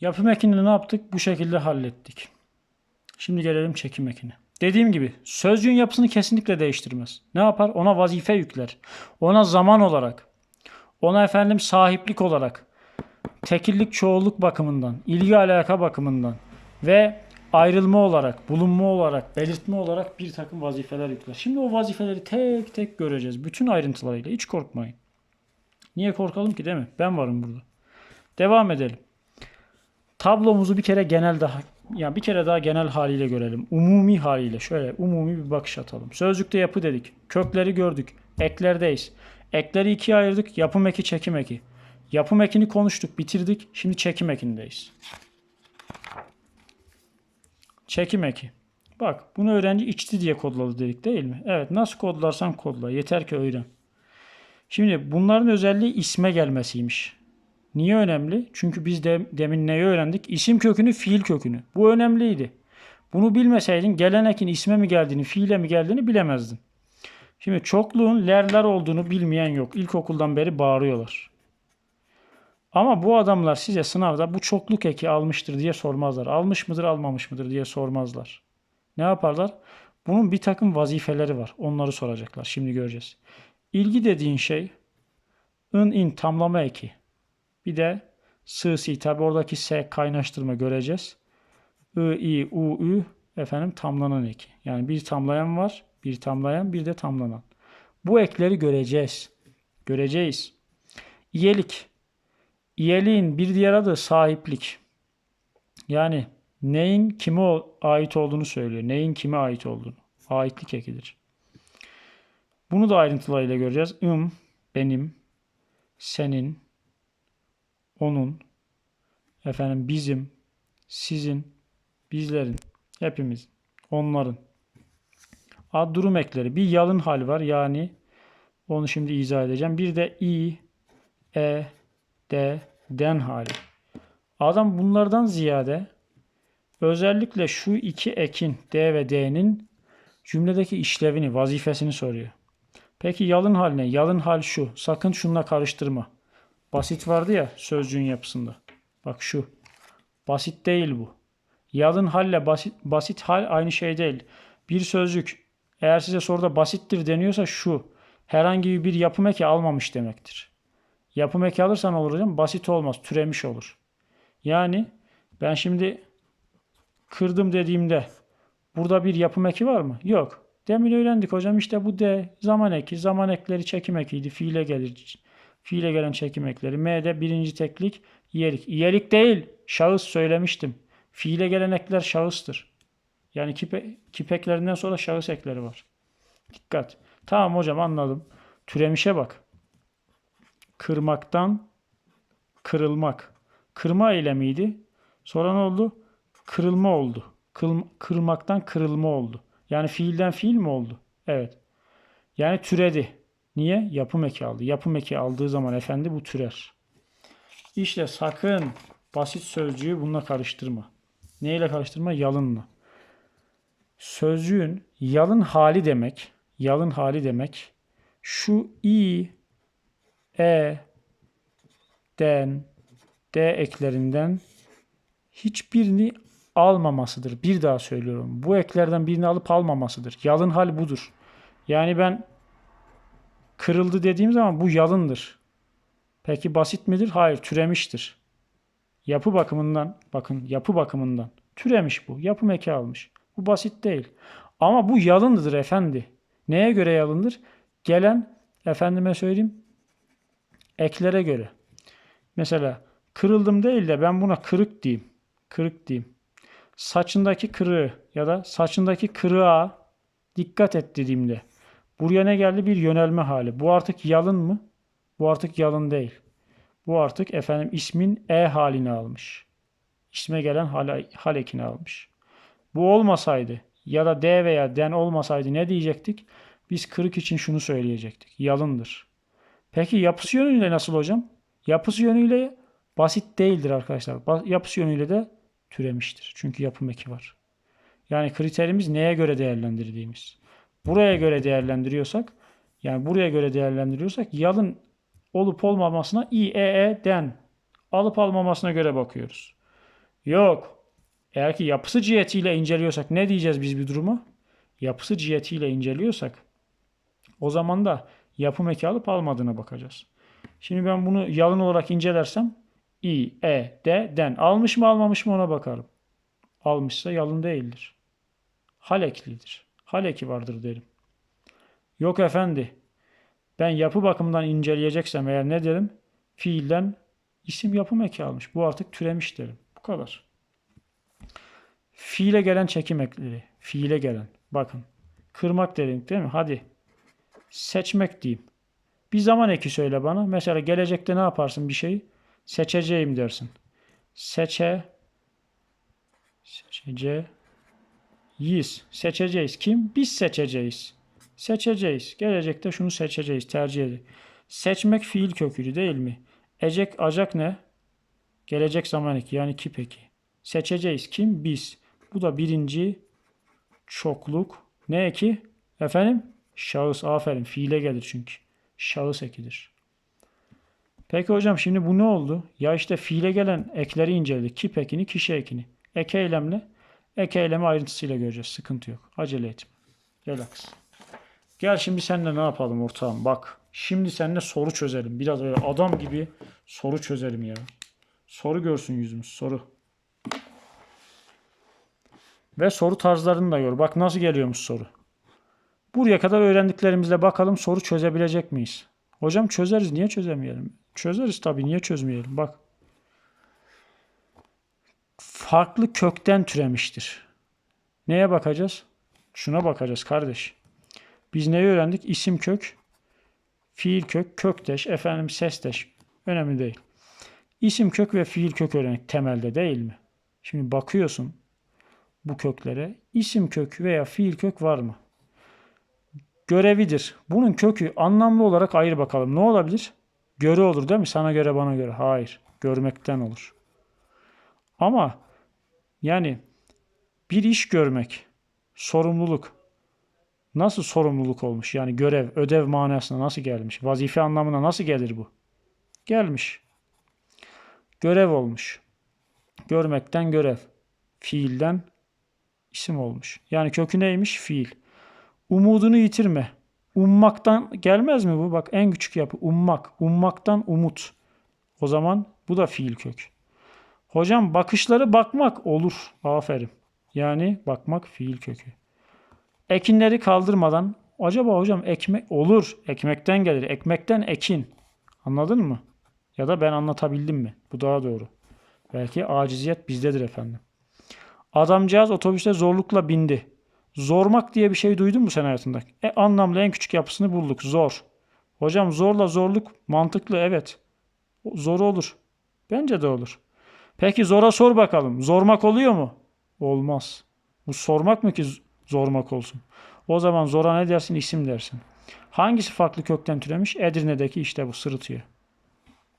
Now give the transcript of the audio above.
Yapım ekini ne yaptık? Bu şekilde hallettik. Şimdi gelelim çekim ekini. Dediğim gibi sözcüğün yapısını kesinlikle değiştirmez. Ne yapar? Ona vazife yükler. Ona zaman olarak, ona efendim sahiplik olarak, tekillik çoğulluk bakımından, ilgi alaka bakımından ve ayrılma olarak, bulunma olarak, belirtme olarak bir takım vazifeler yükler. Şimdi o vazifeleri tek tek göreceğiz. Bütün ayrıntılarıyla. Hiç korkmayın. Niye korkalım ki değil mi? Ben varım burada. Devam edelim. Tablomuzu bir kere genel daha ya bir kere daha genel haliyle görelim. Umumi haliyle şöyle umumi bir bakış atalım. Sözlükte yapı dedik. Kökleri gördük. Eklerdeyiz. Ekleri ikiye ayırdık. Yapım eki, çekim eki. Yapım ekini konuştuk, bitirdik. Şimdi çekim ekindeyiz. Çekim eki. Bak bunu öğrenci içti diye kodladı dedik değil mi? Evet nasıl kodlarsan kodla. Yeter ki öğren. Şimdi bunların özelliği isme gelmesiymiş. Niye önemli? Çünkü biz de demin neyi öğrendik? İsim kökünü, fiil kökünü. Bu önemliydi. Bunu bilmeseydin gelen ekin isme mi geldiğini, fiile mi geldiğini bilemezdin. Şimdi çokluğun lerler olduğunu bilmeyen yok. İlkokuldan beri bağırıyorlar. Ama bu adamlar size sınavda bu çokluk eki almıştır diye sormazlar. Almış mıdır, almamış mıdır diye sormazlar. Ne yaparlar? Bunun bir takım vazifeleri var. Onları soracaklar. Şimdi göreceğiz. İlgi dediğin şey ın in tamlama eki. Bir de sığsi tabi oradaki s kaynaştırma göreceğiz. I, i, u, ü efendim tamlanan eki. Yani bir tamlayan var, bir tamlayan, bir de tamlanan. Bu ekleri göreceğiz. Göreceğiz. İyelik. İyeliğin bir diğer adı sahiplik. Yani neyin kime ait olduğunu söylüyor. Neyin kime ait olduğunu. Aitlik ekidir. Bunu da ayrıntılarıyla göreceğiz. Im, benim, senin, onun, efendim bizim, sizin, bizlerin, hepimiz, onların. Ad durum ekleri. Bir yalın hal var yani onu şimdi izah edeceğim. Bir de i, e, de, den hali. Adam bunlardan ziyade özellikle şu iki ekin d ve d'nin cümledeki işlevini, vazifesini soruyor. Peki yalın hal ne? Yalın hal şu. Sakın şununla karıştırma. Basit vardı ya sözcüğün yapısında. Bak şu. Basit değil bu. Yalın halle basit, basit hal aynı şey değil. Bir sözcük eğer size soruda basittir deniyorsa şu. Herhangi bir yapım eki almamış demektir. Yapım eki alırsan olur hocam basit olmaz. Türemiş olur. Yani ben şimdi kırdım dediğimde burada bir yapım eki var mı? Yok. Demin öğrendik hocam işte bu de zaman eki. Zaman ekleri çekim ekiydi. Fiile gelir. Fiile gelen çekim ekleri. M'de birinci teklik iyelik. İyelik değil. Şahıs söylemiştim. Fiile gelen ekler şahıstır. Yani kipe, kipeklerinden sonra şahıs ekleri var. Dikkat. Tamam hocam anladım. Türemişe bak. Kırmaktan kırılmak. Kırma eylemiydi. Sonra ne oldu? Kırılma oldu. Kıl, kırmaktan kırılma oldu. Yani fiilden fiil mi oldu? Evet. Yani türedi. Niye? Yapım eki aldı. Yapım eki aldığı zaman efendi bu türer. İşte sakın basit sözcüğü bununla karıştırma. Neyle karıştırma? Yalınla. Sözcüğün yalın hali demek, yalın hali demek şu i, e, den, d eklerinden hiçbirini almamasıdır. Bir daha söylüyorum. Bu eklerden birini alıp almamasıdır. Yalın hal budur. Yani ben kırıldı dediğim zaman bu yalındır. Peki basit midir? Hayır, türemiştir. Yapı bakımından, bakın yapı bakımından türemiş bu. Yapım eki almış. Bu basit değil. Ama bu yalındır efendi. Neye göre yalındır? Gelen, efendime söyleyeyim, eklere göre. Mesela kırıldım değil de ben buna kırık diyeyim. Kırık diyeyim. Saçındaki kırığı ya da saçındaki kırığa dikkat et dediğimde buraya ne geldi? Bir yönelme hali. Bu artık yalın mı? Bu artık yalın değil. Bu artık efendim ismin e halini almış. İsme gelen hal, hal ekini almış. Bu olmasaydı ya da d veya den olmasaydı ne diyecektik? Biz kırık için şunu söyleyecektik. Yalındır. Peki yapısı yönüyle nasıl hocam? Yapısı yönüyle basit değildir arkadaşlar. Yapısı yönüyle de türemiştir. Çünkü yapım eki var. Yani kriterimiz neye göre değerlendirdiğimiz. Buraya göre değerlendiriyorsak yani buraya göre değerlendiriyorsak yalın olup olmamasına i, e, e, den alıp almamasına göre bakıyoruz. Yok. Eğer ki yapısı cihetiyle inceliyorsak ne diyeceğiz biz bir durumu? Yapısı cihetiyle inceliyorsak o zaman da yapım eki alıp almadığına bakacağız. Şimdi ben bunu yalın olarak incelersem i, e, d, den. Almış mı almamış mı ona bakarım. Almışsa yalın değildir. Hal eklidir. Hal eki vardır derim. Yok efendi. Ben yapı bakımından inceleyeceksem eğer ne derim? Fiilden isim yapım eki almış. Bu artık türemiş derim. Bu kadar. Fiile gelen çekim ekleri. Fiile gelen. Bakın. Kırmak dedik değil mi? Hadi. Seçmek diyeyim. Bir zaman eki söyle bana. Mesela gelecekte ne yaparsın bir şeyi? Seçeceğim dersin. Seçe seçeceğiz. Seçeceğiz. Kim? Biz seçeceğiz. Seçeceğiz. Gelecekte şunu seçeceğiz. Tercih edeceğiz. Seçmek fiil köküydü değil mi? Ecek, acak ne? Gelecek zaman eki yani ki peki. Seçeceğiz. Kim? Biz. Bu da birinci çokluk. Ne eki? Efendim? Şahıs. Aferin. Fiile gelir çünkü. Şahıs ekidir. Peki hocam şimdi bu ne oldu? Ya işte fiile gelen ekleri inceledik. Kip ekini, kişi ekini. Ek eylemle, ek ayrıntısıyla göreceğiz. Sıkıntı yok. Acele etme. Relax. Gel şimdi seninle ne yapalım ortağım? Bak. Şimdi seninle soru çözelim. Biraz böyle adam gibi soru çözelim ya. Soru görsün yüzümüz. Soru. Ve soru tarzlarını da gör. Bak nasıl geliyormuş soru. Buraya kadar öğrendiklerimizle bakalım soru çözebilecek miyiz? Hocam çözeriz. Niye çözemeyelim? Çözeriz tabii. Niye çözmeyelim? Bak. Farklı kökten türemiştir. Neye bakacağız? Şuna bakacağız kardeş. Biz neyi öğrendik? İsim kök, fiil kök, kökteş, efendim sesteş. Önemli değil. İsim kök ve fiil kök öğrendik temelde değil mi? Şimdi bakıyorsun bu köklere. İsim kök veya fiil kök var mı? görevidir. Bunun kökü anlamlı olarak ayır bakalım. Ne olabilir? Göre olur değil mi? Sana göre bana göre. Hayır. Görmekten olur. Ama yani bir iş görmek, sorumluluk nasıl sorumluluk olmuş? Yani görev, ödev manasına nasıl gelmiş? Vazife anlamına nasıl gelir bu? Gelmiş. Görev olmuş. Görmekten görev. Fiilden isim olmuş. Yani kökü neymiş? Fiil. Umudunu yitirme. Ummaktan gelmez mi bu? Bak en küçük yapı ummak. Ummaktan umut. O zaman bu da fiil kök. Hocam bakışları bakmak olur. Aferin. Yani bakmak fiil kökü. Ekinleri kaldırmadan acaba hocam ekmek olur. Ekmekten gelir. Ekmekten ekin. Anladın mı? Ya da ben anlatabildim mi? Bu daha doğru. Belki aciziyet bizdedir efendim. Adamcağız otobüste zorlukla bindi. Zormak diye bir şey duydun mu sen hayatında? E, anlamlı en küçük yapısını bulduk. Zor. Hocam zorla zorluk mantıklı evet. Zor olur. Bence de olur. Peki zora sor bakalım. Zormak oluyor mu? Olmaz. Bu sormak mı ki zormak olsun? O zaman zora ne dersin? İsim dersin. Hangisi farklı kökten türemiş? Edirne'deki işte bu sırıtıyor.